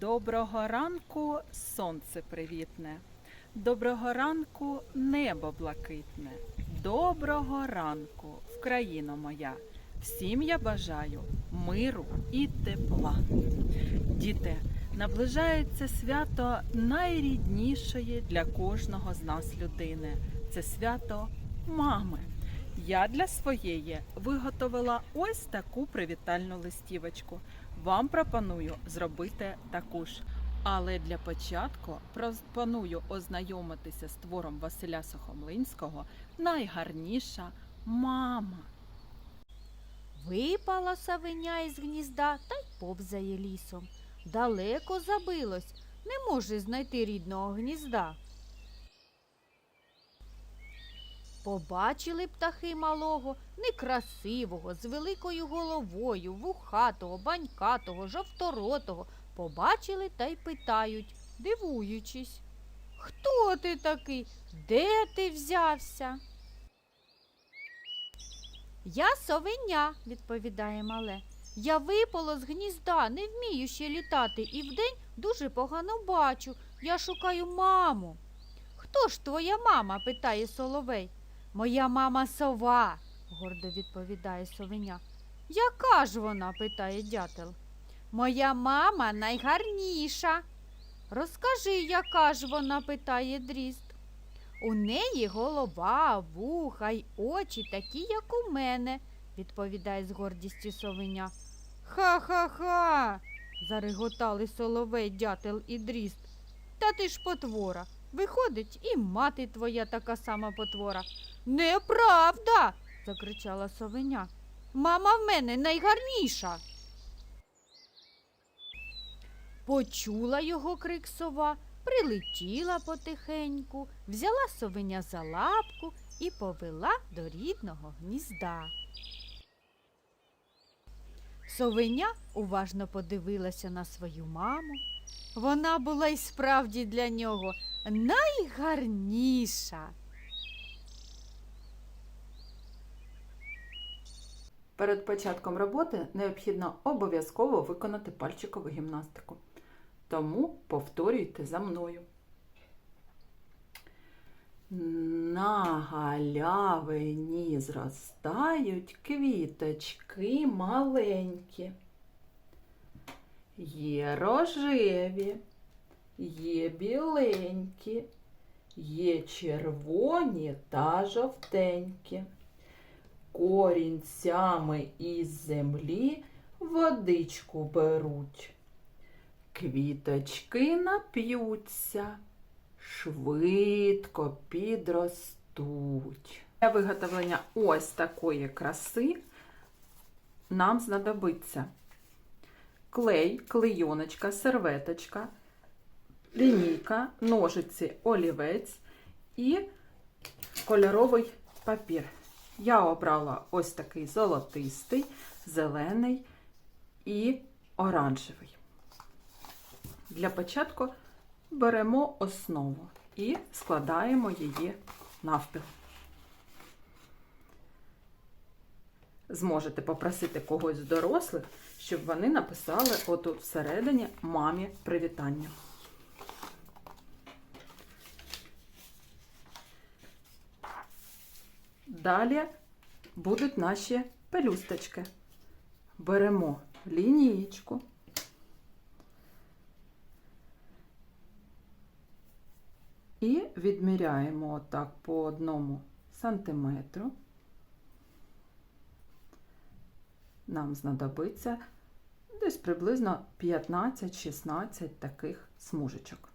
Доброго ранку, сонце привітне. Доброго ранку, небо блакитне. Доброго ранку, Вкраїно моя. Всім я бажаю миру і тепла. Діти, наближається свято найріднішої для кожного з нас людини. Це свято мами. Я для своєї виготовила ось таку привітальну листівочку. Вам пропоную зробити таку ж. Але для початку пропоную ознайомитися з твором Василя Сухомлинського найгарніша мама. Випала савеня із гнізда та й повзає лісом. Далеко забилось, не може знайти рідного гнізда. Побачили птахи малого, некрасивого, з великою головою, вухатого, банькатого, жовторотого. Побачили та й питають, дивуючись. Хто ти такий? Де ти взявся? Я совеня, відповідає мале. Я випало з гнізда, не вмію ще літати, і вдень дуже погано бачу. Я шукаю маму. Хто ж твоя мама? питає соловей. Моя мама сова, гордо відповідає совеня. Яка ж вона? питає дятел. Моя мама найгарніша. Розкажи, яка ж вона? питає дріст. У неї голова, вуха й очі такі, як у мене, відповідає з гордістю совеня. Ха-ха-ха. зареготали соловей, дятел і дріст. Та ти ж потвора. Виходить, і мати твоя така сама потвора. Неправда. закричала совеня. Мама в мене найгарніша. Почула його крик сова, прилетіла потихеньку, взяла совеня за лапку і повела до рідного гнізда. Совеня уважно подивилася на свою маму. Вона була й справді для нього найгарніша. Перед початком роботи необхідно обов'язково виконати пальчикову гімнастику. Тому повторюйте за мною. На галявині зростають квіточки маленькі. Є рожеві, є біленькі, є червоні та жовтенькі. Корінцями із землі водичку беруть. Квіточки нап'ються, швидко підростуть. Для виготовлення ось такої краси нам знадобиться клей, клейоночка, серветочка, лінійка, ножиці, олівець і кольоровий папір. Я обрала ось такий золотистий, зелений і оранжевий. Для початку беремо основу і складаємо її навпіл. Зможете попросити когось з дорослих, щоб вони написали отут всередині мамі привітання. Далі будуть наші пелюсточки. Беремо лінієчку. І відміряємо отак по одному сантиметру. Нам знадобиться десь приблизно 15-16 таких смужечок.